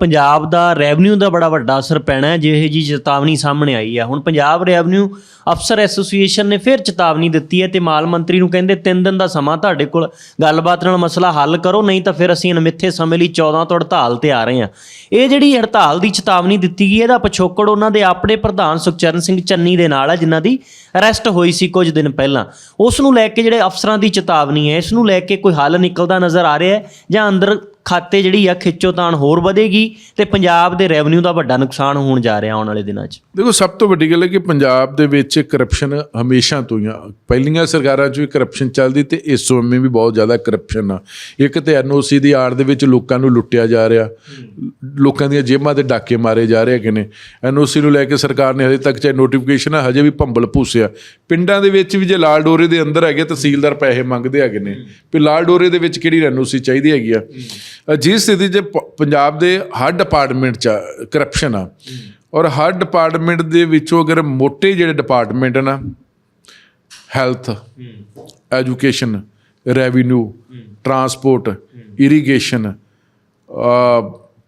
ਪੰਜਾਬ ਦਾ revenue ਦਾ ਬੜਾ ਵੱਡਾ ਅਸਰ ਪੈਣਾ ਹੈ, ਜਿਹੇ ਜੀ ਚੇਤਾਵਨੀ ਸਾਹਮਣੇ ਆਈ ਹੈ ਹੁਣ ਪੰਜਾਬ ਰੈਵਨਿਊ ਅਫਸਰ ਐਸੋਸੀਏਸ਼ਨ ਨੇ ਫਿਰ ਚੇਤਾਵਨੀ ਦਿੱਤੀ ਹੈ ਤੇ ਮਾਲ ਮੰਤਰੀ ਨੂੰ ਕਹਿੰਦੇ 3 ਦਿਨ ਦਾ ਸਮਾਂ ਤੁਹਾਡੇ ਕੋਲ, ਗੱਲਬਾਤ ਨਾਲ ਮਸਲਾ ਹੱਲ ਕਰੋ, ਨਹੀਂ ਤਾਂ ਫਿਰ ਅਸੀਂ ਅਣਮਿੱਥੇ ਸਮੇਂ ਲਈ 14 ਤੋਂ ਹੜਤਾਲ ਤੇ ਆ ਰਹੇ ਹਾਂ। ਇਹ ਜਿਹੜੀ ਹੜਤਾਲ ਦੀ ਚੇਤਾਵਨੀ ਦਿੱਤੀ ਗਈ ਇਹਦਾ ਪਿਛੋਕੜ ਉਹਨਾਂ ਦੇ ਆਪਣੇ ਪ੍ਰਧਾਨ ਸੁਖਚਰਨ ਸਿੰਘ ਚੰਨੀ ਦੇ ਨਾਲ ਹੈ ਜਿਨ੍ਹਾਂ ਦੀ ਅਰੈਸਟ ਹੋਈ ਸੀ ਕੁਝ ਦਿਨ ਪਹਿਲਾਂ। ਉਸ ਨੂੰ ਲੈ ਕੇ ਜਿਹੜੇ ਅਫਸਰਾਂ ਦੀ ਚੇਤਾਵਨੀ ਹੈ, ਇਸ ਨੂੰ ਲੈ ਕੇ ਕੋਈ ਹੱਲ ਨਿਕਲਦਾ ਨਜ਼ਰ ਆ ਰਿਹਾ ਹੈ ਜਾਂ ਅੰਦਰ ਖਾਤੇ ਜਿਹੜੀ ਆ ਖਿੱਚੋਤਾਣ ਹੋਰ ਵਧੇਗੀ ਤੇ ਪੰਜਾਬ ਦੇ ਰੈਵਨਿਊ ਦਾ ਵੱਡਾ ਨੁਕਸਾਨ ਹੋਣ ਜਾ ਰਿਹਾ ਆਉਣ ਵਾਲੇ ਦਿਨਾਂ 'ਚ। ਦੇਖੋ, ਸਭ ਤੋਂ ਵੱਡੀ ਗੱਲ ਹੈ ਕਿ ਪੰਜਾਬ ਦੇ ਵਿੱਚ ਕਰਪਸ਼ਨ ਹਮੇਸ਼ਾ ਤੋਂ ਹੀ ਆ। ਪਹਿਲੀਆਂ ਸਰਕਾਰਾਂ 'ਚ ਵੀ ਕਰਪਸ਼ਨ ਚੱਲਦੀ ਤੇ ਇਸ ਸਮੇਂ ਵੀ ਬਹੁਤ ਜ਼ਿਆਦਾ ਕਰਪਸ਼ਨ ਆ। ਇੱਕ ਤੇ ਐਨਓਸੀ ਦੀ ਆੜ ਦੇ ਵਿੱਚ ਲੋਕਾਂ ਨੂੰ ਲੁੱਟਿਆ ਜਾ ਰਿਹਾ। ਲੋਕਾਂ ਦੀਆਂ ਜੇਬਾਂ ਤੇ ਡਾਕੇ ਮਾਰੇ ਜਾ ਰਹੇ ਹੈਗੇ ਨੇ। ਐਨਓਸੀ ਨੂੰ ਲੈ ਕੇ ਸਰਕਾਰ ਨੇ ਹਜੇ ਤੱਕ ਚਾਹੇ ਨੋਟੀਫਿਕੇਸ਼ਨ ਆ, ਹਜੇ ਵੀ ਭੰਬਲ ਭੂਸਿਆ ਪਿੰਡਾਂ ਦੇ ਵਿੱਚ ਵੀ ਜੇ ਲਾਲ ਡੋਰੇ ਦੇ ਅੰਦਰ ਹੈਗੇ ਤਹਿਸੀਲਦਾਰ ਪੈਸੇ ਮੰਗਦੇ ਹੈਗੇ ਨੇ। ਵੀ ਲਾਲ ਡੋਰੇ ਦੇ ਵਿੱਚ ਕਿਹੜੀ ਐਨਓਸੀ ਚਾਹੀਦੀ ਹੈਗੀ ਆ? ਜਿਸ ਸਥਿਤੀ 'ਚ ਪ- ਪੰਜਾਬ ਦੇ ਹਰ ਡਿਪਾਰਟਮੈਂਟ 'ਚ ਕਰਪਸ਼ਨ ਆ। ਔਰ ਹਰ ਡਿਪਾਰਟਮੈਂਟ ਦੇ ਵਿੱਚੋਂ ਅਗਰ ਮੋٹے ਜਿਹੜੇ ਡਿਪਾਰਟਮੈਂਟ ਨਾ health education revenue transport irrigation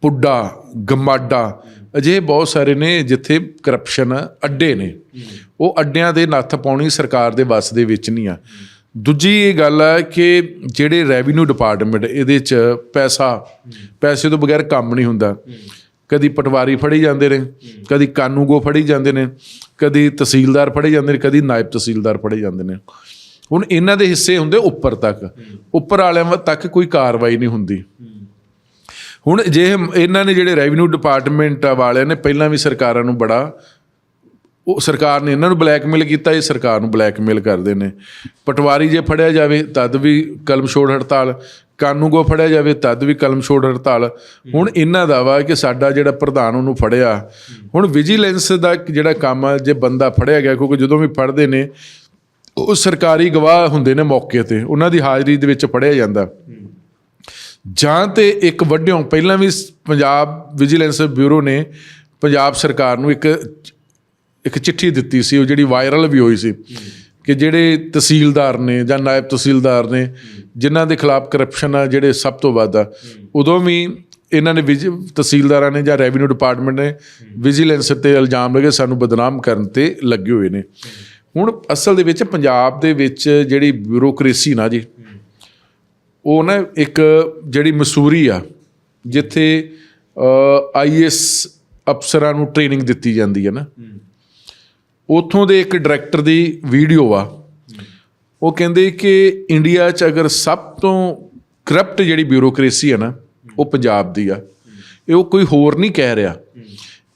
PUDA, GMADA ਅਜੇ ਬਹੁਤ ਸਾਰੇ ਨੇ ਜਿੱਥੇ ਕਰਪਸ਼ਨ ਅੱਡੇ ਨੇ। ਉਹ ਅੱਡਿਆਂ ਦੇ ਨੱਥ ਪਾਉਣੀ ਸਰਕਾਰ ਦੇ ਵੱਸ ਦੇ ਵਿੱਚ ਨਹੀਂ ਆ। ਦੂਜੀ ਇਹ ਗੱਲ ਹੈ ਕਿ ਜਿਹੜੇ ਰੈਵਨਿਊ ਡਿਪਾਰਟਮੈਂਟ ਇਹਦੇ ਚ ਪੈਸਾ, ਪੈਸੇ ਤੋਂ ਬਗੈਰ ਕੰਮ ਨਹੀਂ ਹੁੰਦਾ। ਕਦੀ ਪਟਵਾਰੀ ਫੜੀ ਜਾਂਦੇ ਨੇ, ਕਦੀ ਕਾਨੂੰਗੋ ਫੜੀ ਜਾਂਦੇ ਨੇ, ਕਦੀ ਤਹਿਸੀਲਦਾਰ ਫੜੇ ਜਾਂਦੇ ਨੇ, ਕਦੀ ਨਾਇਬ ਤਹਿਸੀਲਦਾਰ ਫੜੇ ਜਾਂਦੇ ਨੇ। ਹੁਣ ਇਹਨਾਂ ਦੇ ਹਿੱਸੇ ਹੁੰਦੇ ਉੱਪਰ ਤੱਕ। ਉੱਪਰ ਵਾਲਿਆਂ ਤੱਕ ਕੋਈ ਕਾਰਵਾਈ ਨਹੀਂ ਹੁੰਦੀ। ਹੁਣ ਜੇ ਇਹਨਾਂ ਨੇ ਜਿਹੜੇ ਰੈਵਨਿਊ ਡਿਪਾਰਟਮੈਂਟ ਵਾਲਿਆਂ ਨੇ, ਪਹਿਲਾਂ ਵੀ ਸਰਕਾਰਾਂ ਨੂੰ ਬੜਾ ਉਹ ਸਰਕਾਰ ਨੇ ਇਹਨਾਂ ਨੂੰ ਬਲੈਕਮੇਲ ਕੀਤਾ, ਇਹ ਸਰਕਾਰ ਨੂੰ ਬਲੈਕਮੇਲ ਕਰਦੇ ਨੇ। ਪਟਵਾਰੀ ਜੇ ਫੜਿਆ ਜਾਵੇ, ਤਦ ਵੀ ਕਲਮ ਛੋੜ ਹੜਤਾਲ। ਕਾਨੂੰਗੋ ਫੜਿਆ ਜਾਵੇ, ਤਦ ਵੀ ਕਲਮ ਛੋੜ ਹੜਤਾਲ। ਹੁਣ ਇਹਨਾਂ ਦਾ ਵਾ ਕਿ ਸਾਡਾ ਜਿਹੜਾ ਪ੍ਰਧਾਨ ਉਹਨੂੰ ਫੜਿਆ। ਹੁਣ ਵਿਜੀਲੈਂਸ ਦਾ ਇੱਕ ਜਿਹੜਾ ਕੰਮ ਆ, ਜੇ ਬੰਦਾ ਫੜਿਆ ਗਿਆ, ਕਿਉਂਕਿ ਜਦੋਂ ਵੀ ਫੜਦੇ ਨੇ, ਉਹ ਸਰਕਾਰੀ ਗਵਾਹ ਹੁੰਦੇ ਨੇ ਮੌਕੇ ਤੇ। ਉਹਨਾਂ ਦੀ ਹਾਜ਼ਰੀ ਦੇ ਵਿੱਚ ਫੜਿਆ ਜਾਂਦਾ। ਜਾਂ ਤੇ ਇੱਕ ਵੱਡਿਓਂ, ਪਹਿਲਾਂ ਵੀ ਪੰਜਾਬ ਵਿਜੀਲੈਂਸ ਬਿਊਰੋ ਨੇ ਪੰਜਾਬ ਸਰਕਾਰ ਨੂੰ ਇੱਕ ਇੱਕ ਚਿੱਠੀ ਦਿੱਤੀ ਸੀ, ਉਹ ਜਿਹੜੀ ਵਾਇਰਲ ਵੀ ਹੋਈ ਸੀ ਕਿ ਜਿਹੜੇ ਤਹਿਸੀਲਦਾਰ ਨੇ ਜਾਂ ਨਾਇਬ ਤਹਿਸੀਲਦਾਰ ਨੇ, ਜਿਨ੍ਹਾਂ ਦੇ ਖਿਲਾਫ ਕਰਪਸ਼ਨ ਆ, ਜਿਹੜੇ ਸਭ ਤੋਂ ਵੱਧ ਆ, ਉਦੋਂ ਵੀ ਇਹਨਾਂ ਨੇ ਵਿਜ, ਤਹਿਸੀਲਦਾਰਾਂ ਨੇ ਜਾਂ ਰੈਵਨਿਊ ਡਿਪਾਰਟਮੈਂਟ ਨੇ ਵਿਜੀਲੈਂਸ ਤੇ ਇਲਜ਼ਾਮ ਲਗੇ ਸਾਨੂੰ ਬਦਨਾਮ ਕਰਨ ਤੇ ਲੱਗੇ ਹੋਏ ਨੇ। ਹੁਣ ਅਸਲ ਦੇ ਵਿੱਚ ਪੰਜਾਬ ਦੇ ਵਿੱਚ ਜਿਹੜੀ ਬਿਊਰੋਕ੍ਰੇਸੀ ਨਾ ਜੀ, ਉਹ ਨਾ ਇੱਕ ਜਿਹੜੀ ਮਸੂਰੀ ਆ, ਜਿੱਥੇ ਆਈਐਸ ਅਫਸਰਾਂ ਨੂੰ ਟ੍ਰੇਨਿੰਗ ਦਿੱਤੀ ਜਾਂਦੀ ਹੈ ਨਾ ਉਥੋਂ ਦੇ ਇੱਕ ਡਾਇਰੈਕਟਰ ਦੀ ਵੀਡੀਓ ਆ। ਉਹ ਕਹਿੰਦੇ ਕਿ ਇੰਡੀਆ 'ਚ ਅਗਰ ਸਭ ਤੋਂ ਕਰਪਟ ਜਿਹੜੀ ਬਿਊਰੋਕ੍ਰੇਸੀ ਹੈ ਨਾ, ਉਹ ਪੰਜਾਬ ਦੀ ਆ। ਇਹ ਉਹ ਕੋਈ ਹੋਰ ਨਹੀਂ ਕਹਿ ਰਿਹਾ।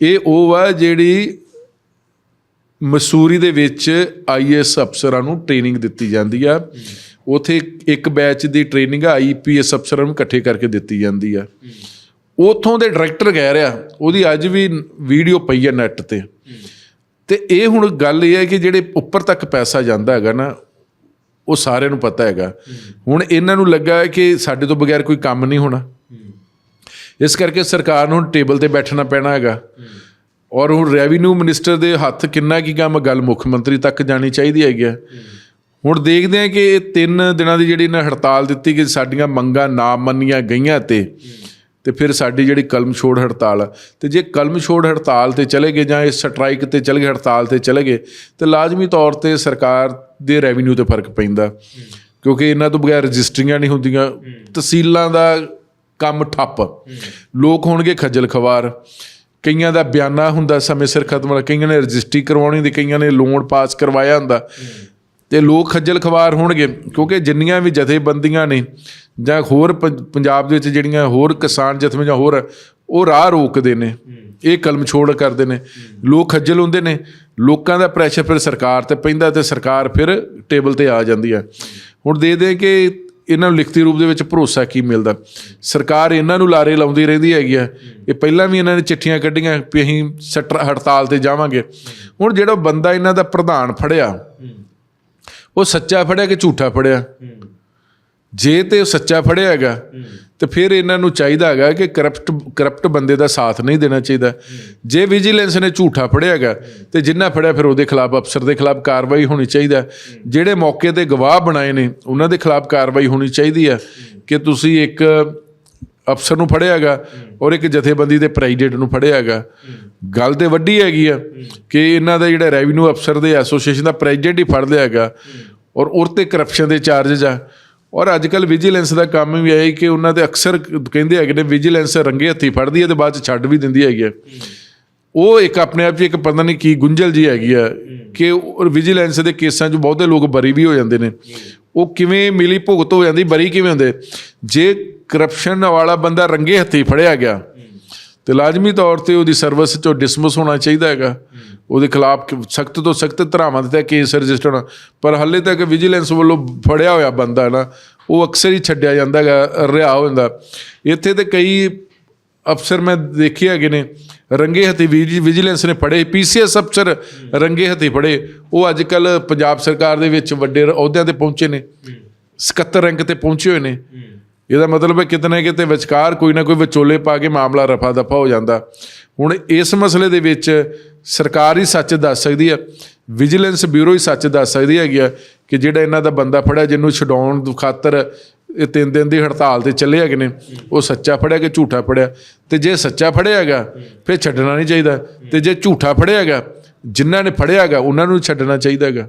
ਇਹ ਉਹ ਆ ਜਿਹੜੀ ਮਸੂਰੀ ਦੇ ਵਿੱਚ ਆਈਐਸ ਅਫਸਰਾਂ ਨੂੰ ਟ੍ਰੇਨਿੰਗ ਦਿੱਤੀ ਜਾਂਦੀ ਆ। ਉਥੇ ਇੱਕ ਬੈਚ ਦੀ ਟ੍ਰੇਨਿੰਗ ਆਈਪੀਐਸ ਅਫਸਰਾਂ ਨੂੰ ਇਕੱਠੇ ਕਰਕੇ ਦਿੱਤੀ ਜਾਂਦੀ ਆ। ਉਥੋਂ ਦੇ ਡਾਇਰੈਕਟਰ ਕਹਿ ਰਿਹਾ, ਉਹਦੀ ਅੱਜ ਵੀ ਵੀਡੀਓ ਪਈ ਆ ਨੈਟ ਤੇ। ਤੇ ਇਹ ਹੁਣ ਗੱਲ ਇਹ ਹੈ ਕਿ ਜਿਹੜੇ ਉੱਪਰ ਤੱਕ ਪੈਸਾ ਜਾਂਦਾ ਹੈਗਾ ਨਾ, ਉਹ ਸਾਰਿਆਂ ਨੂੰ ਪਤਾ ਹੈਗਾ। ਹੁਣ ਇਹਨਾਂ ਨੂੰ ਲੱਗਾ ਕਿ ਸਾਡੇ ਤੋਂ ਬਗੈਰ ਕੋਈ ਕੰਮ ਨਹੀਂ ਹੋਣਾ। ਇਸ ਕਰਕੇ ਸਰਕਾਰ ਨੂੰ ਟੇਬਲ ਤੇ ਬੈਠਣਾ ਪੈਣਾ ਹੈਗਾ। ਔਰ ਹੁਣ ਰੈਵਨਿਊ ਮਿਨਿਸਟਰ ਦੇ ਹੱਥ ਕਿੰਨਾ ਕੀ ਕੰਮ ਗੱਲ ਮੁੱਖ ਮੰਤਰੀ ਤੱਕ ਜਾਣੀ ਚਾਹੀਦੀ ਹੈਗੀ ਆ ਹੁਣ ਦੇਖਦੇ ਹਾਂ ਕਿ ਇਹ ਤਿੰਨ ਦਿਨਾਂ ਦੀ ਜਿਹੜੀ ਨਾ ਹੜਤਾਲ ਦਿੱਤੀ ਕਿ ਸਾਡੀਆਂ ਮੰਗਾਂ ਨਾ ਮੰਨੀਆਂ ਗਈਆਂ ਤੇ ਤੇ ਫਿਰ ਸਾਡੀ ਜਿਹੜੀ ਕਲਮ ਛੋੜ ਹੜਤਾਲ ਆ, ਤੇ ਜੇ ਕਲਮ ਛੋੜ ਹੜਤਾਲ ਤੇ ਚਲੇ ਗਏ ਜਾਂ ਇਹ ਸਟ੍ਰਾਈਕ ਤੇ ਚਲੇ ਗਏ ਹੜਤਾਲ ਤੇ ਚਲੇ ਗਏ ਤੇ ਲਾਜ਼ਮੀ ਤੌਰ ਤੇ ਸਰਕਾਰ ਦੇ ਰੈਵਨਿਊ ਤੇ ਫ਼ਰਕ ਪੈਂਦਾ। ਕਿਉਂਕਿ ਇਹਨਾਂ ਤੋਂ ਬਗੈਰ ਰਜਿਸਟਰੀਆਂ ਨਹੀਂ ਹੁੰਦੀਆਂ ਤਹਿਸੀਲਾਂ ਦਾ ਕੰਮ ਠੱਪ। ਲੋਕ ਹੋਣਗੇ ਖੱਜਲ ਖਵਾਰ ਕਈਆਂ ਦਾ ਬਿਆਨਾ ਹੁੰਦਾ ਸਮੇਂ ਸਿਰ ਖਤਮ ਹੋਣਾ ਕਈਆਂ ਨੇ ਰਜਿਸਟਰੀ ਕਰਵਾਉਣੀ ਹੁੰਦੀ ਕਈਆਂ ਨੇ ਲੋਨ ਪਾਸ ਕਰਵਾਇਆ ਹੁੰਦਾ। ਤੇ ਲੋਕ ਖੱਜਲ ਖਵਾਰ ਹੋਣਗੇ ਕਿਉਂਕਿ ਜਿੰਨੀਆਂ ਵੀ ਜਥੇਬੰਦੀਆਂ ਨੇ ਜਾਂ ਹੋਰ ਪੰਜਾਬ ਦੇ ਵਿੱਚ ਜਿਹੜੀਆਂ ਹੋਰ ਕਿਸਾਨ ਜਥੇਬੰਦੀਆਂ ਜਾਂ ਹੋਰ ਉਹ ਰਾਹ ਰੋਕਦੇ ਨੇ। ਇਹ ਕਲਮ ਛੋੜ ਕਰਦੇ ਨੇ। ਲੋਕ ਖੱਜਲ ਹੁੰਦੇ ਨੇ। ਲੋਕਾਂ ਦਾ ਪ੍ਰੈਸ਼ਰ ਫਿਰ ਸਰਕਾਰ ਤੇ ਪੈਂਦਾ ਤੇ ਸਰਕਾਰ ਫਿਰ ਟੇਬਲ ਤੇ ਆ ਜਾਂਦੀ ਹੈ। ਹੁਣ ਦੇ ਦੇ ਕਿ ਇਹਨਾਂ ਨੂੰ ਲਿਖਤੀ ਰੂਪ ਦੇ ਵਿੱਚ ਭਰੋਸਾ ਕੀ ਮਿਲਦਾ? ਸਰਕਾਰ ਇਹਨਾਂ ਨੂੰ ਲਾਰੇ ਲਾਉਂਦੀ ਰਹਿੰਦੀ ਹੈਗੀ ਆ ਇਹ ਪਹਿਲਾਂ ਵੀ ਇਹਨਾਂ ਨੇ ਚਿੱਠੀਆਂ ਕੱਢੀਆਂ ਵੀ ਅਸੀਂ ਸਟਰ ਹੜਤਾਲ ਤੇ ਜਾਵਾਂਗੇ। ਹੁਣ ਜਿਹੜਾ ਬੰਦਾ ਇਹਨਾਂ ਦਾ ਪ੍ਰਧਾਨ ਫੜਿਆ ਉਹ ਸੱਚਾ ਫੜਿਆ ਕਿ ਝੂਠਾ ਫੜਿਆ? ਜੇ ਤੇ ਉਹ ਸੱਚਾ ਫੜਿਆ ਹੈਗਾ, ਤੇ ਫਿਰ ਇਹਨਾਂ ਨੂੰ ਚਾਹੀਦਾ ਹੈਗਾ ਕਿ ਕਰਪਟ ਕਰਪਟ ਬੰਦੇ ਦਾ ਸਾਥ ਨਹੀਂ ਦੇਣਾ ਚਾਹੀਦਾ। ਜੇ ਵਿਜੀਲੈਂਸ ਨੇ ਝੂਠਾ ਫੜਿਆ ਹੈਗਾ, ਤੇ ਜਿੰਨਾ ਫੜਿਆ ਫਿਰ ਉਹਦੇ ਖਿਲਾਫ ਅਫਸਰ ਦੇ ਖਿਲਾਫ ਕਾਰਵਾਈ ਹੋਣੀ ਚਾਹੀਦਾ। ਜਿਹੜੇ ਮੌਕੇ ਤੇ ਗਵਾਹ ਬਣਾਏ ਨੇ, ਉਹਨਾਂ ਦੇ ਖਿਲਾਫ ਕਾਰਵਾਈ ਹੋਣੀ ਚਾਹੀਦੀ ਹੈ ਕਿ ਤੁਸੀਂ ਇੱਕ ਅਫਸਰ ਨੂੰ ਫੜਿਆ ਹੈਗਾ ਔਰ ਇੱਕ ਜਥੇਬੰਦੀ ਦੇ ਪ੍ਰੈਜ਼ੀਡੈਂਟ ਨੂੰ ਫੜਿਆ ਹੈਗਾ। ਗੱਲ ਤੇ ਵੱਡੀ ਹੈਗੀ ਆ ਕਿ ਇਹਨਾਂ ਦਾ ਜਿਹੜਾ ਰੈਵਨਿਊ ਅਫਸਰ ਦੇ ਐਸੋਸੀਏਸ਼ਨ ਦਾ ਪ੍ਰੈਜ਼ੀਡੈਂਟ ਹੀ ਫੜ ਲਿਆ ਹੈਗਾ ਔਰ ਉਹ ਤੇ ਕਰਪਸ਼ਨ ਦੇ ਚਾਰजेस ਆ। ਔਰ ਅੱਜ ਕੱਲ ਵਿਜੀਲੈਂਸ ਦਾ ਕੰਮ ਵੀ ਹੈ ਕਿ ਉਹਨਾਂ ਦੇ ਅਕਸਰ ਕਹਿੰਦੇ ਹੈਗੇ ਨੇ, ਵਿਜੀਲੈਂਸ ਰੰਗੇ ਹੱਥੀ ਫੜਦੀ ਹੈ ਤੇ ਬਾਅਦ ਚ ਛੱਡ ਵੀ ਦਿੰਦੀ ਹੈਗੀ ਹੈ। ਉਹ ਇੱਕ ਆਪਣੇ ਆਪ 'ਚ ਇੱਕ ਪਤਾ ਨਹੀਂ ਕੀ ਗੁੰਝਲ ਜੀ ਹੈਗੀ ਆ ਕਿ ਵਿਜੀਲੈਂਸ ਦੇ ਕੇਸਾਂ 'ਚ ਬਹੁਤੇ ਲੋਕ ਬਰੀ ਵੀ ਹੋ ਜਾਂਦੇ ਨੇ। ਉਹ ਕਿਵੇਂ ਮਿਲੀ ਭੁਗਤ ਹੋ ਜਾਂਦੀ, ਬਰੀ ਕਿਵੇਂ ਹੁੰਦੇ? ਜੇ ਕਰਪਸ਼ਨ ਵਾਲਾ ਬੰਦਾ ਰੰਗੇ ਹੱਥੀ ਫੜਿਆ ਗਿਆ ਤੇ ਲਾਜ਼ਮੀ ਤੌਰ ਤੇ ਉਹਦੀ ਸਰਵਿਸ ਚੋਂ ਡਿਸਮਿਸ ਹੋਣਾ ਚਾਹੀਦਾ ਹੈਗਾ। ਉਹਦੇ ਖਿਲਾਫ ਸਖਤ ਤੋਂ ਸਖਤ ਧਾਰਾਵਾਂ ਦੇ ਤਹਿਤ ਕੇਸ ਰਜਿਸਟਰ ਹੋਣਾ। ਪਰ ਹਾਲੇ ਤੱਕ ਵਿਜੀਲੈਂਸ ਵੱਲੋਂ ਫੜਿਆ ਹੋਇਆ ਬੰਦਾ ਹੈ ਨਾ ਉਹ ਅਕਸਰ ਹੀ ਛੱਡਿਆ ਜਾਂਦਾ ਹੈਗਾ ਰਿਹਾ ਹੋ ਜਾਂਦਾ। ਇੱਥੇ ਤੇ ਕਈ ਅਫਸਰ ਮੈਂ ਦੇਖੇ ਹੈਗੇ ਨੇ ਰੰਗੇ ਹੱਥੀ ਵਿਜੀ- ਵਿਜੀਲੈਂਸ ਨੇ ਫੜੇ ਪੀਸੀਐਸ ਅਫਸਰ ਰੰਗੇ ਹੱਥੀ ਫੜੇ। ਉਹ ਅੱਜ ਕੱਲ ਪੰਜਾਬ ਸਰਕਾਰ ਦੇ ਵਿੱਚ ਵੱਡੇ ਅਹੁਦਿਆਂ ਤੇ ਪਹੁੰਚੇ ਨੇ। 77 ਰੈਂਕ ਤੇ ਪਹੁੰਚੇ ਹੋਏ ਨੇ। ਇਹਦਾ ਮਤਲਬ ਹੈ ਕਿਤੇ ਨਾ ਕਿਤੇ ਵਿਚਕਾਰ ਕੋਈ ਨਾ ਕੋਈ ਵਿਚੋਲੇ ਪਾ ਕੇ ਮਾਮਲਾ ਰਫਾ ਦਫਾ ਹੋ ਜਾਂਦਾ। ਹੁਣ ਇਸ ਮਸਲੇ ਦੇ ਵਿੱਚ ਸਰਕਾਰ ਹੀ ਸੱਚ ਦੱਸ ਸਕਦੀ ਹੈ, ਵਿਜੀਲੈਂਸ ਬਿਊਰੋ ਹੀ ਸੱਚ ਦੱਸ ਸਕਦੀ ਹੈਗੀ ਆ ਕਿ ਜਿਹੜਾ ਇਹਨਾਂ ਦਾ ਬੰਦਾ ਫੜਿਆ ਜਿਹਨੂੰ ਛਡਾਉਣ ਦੀ ਖਾਤਰ ਇਹ ਤਿੰਨ ਦਿਨ ਦੀ ਹੜਤਾਲ ਤੇ ਚੱਲੇ ਹੈਗੇ ਨੇ, ਉਹ ਸੱਚਾ ਫੜਿਆ ਕਿ ਝੂਠਾ ਫੜਿਆ? ਤੇ ਜੇ ਸੱਚਾ ਫੜਿਆ ਹੈਗਾ, ਫਿਰ ਛੱਡਣਾ ਨਹੀਂ ਚਾਹੀਦਾ। ਤੇ ਜੇ ਝੂਠਾ ਫੜਿਆ ਹੈਗਾ, ਜਿਨ੍ਹਾਂ ਨੇ ਫੜਿਆ ਹੈਗਾ, ਉਹਨਾਂ ਨੂੰ ਛੱਡਣਾ ਚਾਹੀਦਾ ਹੈਗਾ।